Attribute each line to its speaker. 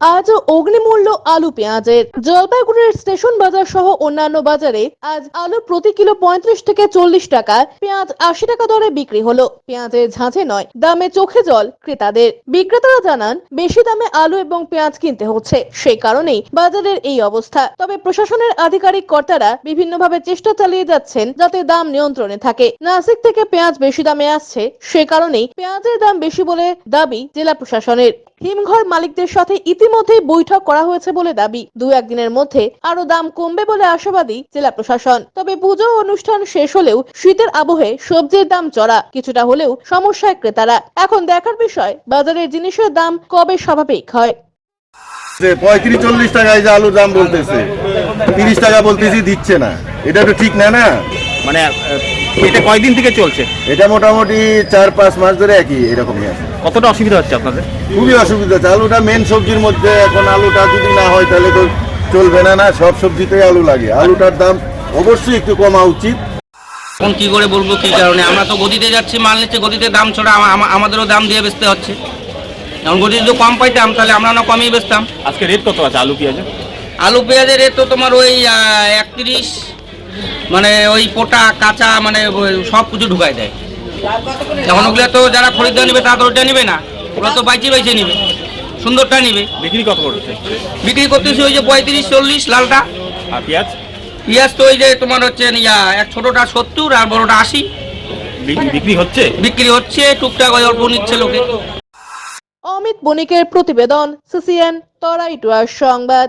Speaker 1: আজ অগ্নিমূল্য আলু পেঁয়াজের। জলপাইগুড়ির স্টেশন বাজার সহ অন্যান্য বাজারে আজ আলু প্রতি কিলো পঁয়ত্রিশ থেকে চল্লিশ টাকা পেঁয়াজ আশি টাকা দরে বিক্রি হলো। পেঁয়াজের ঝাঁঝে নয়, দামে চোখে জল ক্রেতাদের। বিক্রেতারা জানান, বেশি দামে আলু এবং পেঁয়াজ কিনতে হচ্ছে। সেই কারণেই বাজারের এই অবস্থা। তবে প্রশাসনের আধিকারিক কর্তারা বিভিন্নভাবে চেষ্টা চালিয়ে যাচ্ছেন যাতে দাম নিয়ন্ত্রণে থাকে। নাসিক থেকে পেঁয়াজ বেশি দামে আসছে। সে কারণেই পেঁয়াজের দাম বেশি বলে দাবি জেলা প্রশাসনের। হিমঘর মালিকদের সাথে ইতিমধ্যেই বৈঠক করা হয়েছে বলে দাবি। দু একদিনের মধ্যে আরও দাম কমবে বলে আশাবাদী জেলা প্রশাসন। তবে পুজো অনুষ্ঠান শেষ হলেও শীতের আবহে সবজির দাম চড়া, কিছুটা হলেও সমস্যায় ক্রেতারা। এখন দেখার বিষয়, বাজারের জিনিসের দাম কবে স্বাভাবিক হয়?
Speaker 2: পঁয়ত্রিশ চল্লিশ টাকায় যে আলুর দাম বলতেছে, তিরিশ টাকা বলতেছি দিচ্ছে না। এটা তো ঠিক না না?
Speaker 3: মানে এটা কয়দিন থেকে চলছে?
Speaker 2: এটা মোটামুটি চার পাঁচ মাস ধরে একই এরকমই আছে।
Speaker 3: কতটা অসুবিধা হচ্ছে আপনাদের?
Speaker 2: খুবই অসুবিধা হচ্ছে। আলুটা মেন সবজির মধ্যে এখন আলুটা যদি না হয় তাহলে তো চলবে না না? সব সবজিতেই আলু লাগে। আলুটার দাম অবশ্যই একটু কমা উচিত।
Speaker 4: এখন কি করে বলব কি কারণে? আমরা তো গদিতে যাচ্ছি মাল নিচ্ছে গদিতে দাম ছড়া আমা- আমা- আমাদেরও দাম দিয়ে বেচতে হচ্ছে। এখন গদি যদি কম পাইতাম তাহলে আমরা না কমই বেচতাম।
Speaker 3: আজকে রেট কত আছে আলু পেঁয়াজের?
Speaker 4: আলু পেঁয়াজের রেট তো তোমার ওই একত্রিশ মানে ওই পোটা কাঁচা মানে সব কিছু ঢুকাই দেয়। এখন ওগুলো তো যারা খরিদ্দার নেবে তারা তো ওটা নেবে না। ওরা তো বাইচে বাইচে নেবে। সুন্দরটা নেবে।
Speaker 3: বিক্রি কত করছে
Speaker 4: বিক্রি করতেছি ওই যে পঁয়ত্রিশ চল্লিশ লালটা।
Speaker 3: আর পেঁয়াজ?
Speaker 4: পেঁয়াজ তো ওই যে তোমার হচ্ছে ইয়া এক ছোটোটা সত্তর আর বড়োটা আশি।
Speaker 3: বিক্রি হচ্ছে?
Speaker 4: বিক্রি হচ্ছে টুকটাক ওই অল্প নিচ্ছে লোকে।
Speaker 1: অমিত বণিকের প্রতিবেদন সিসিএন তরাইটুয়ার সংবাদ।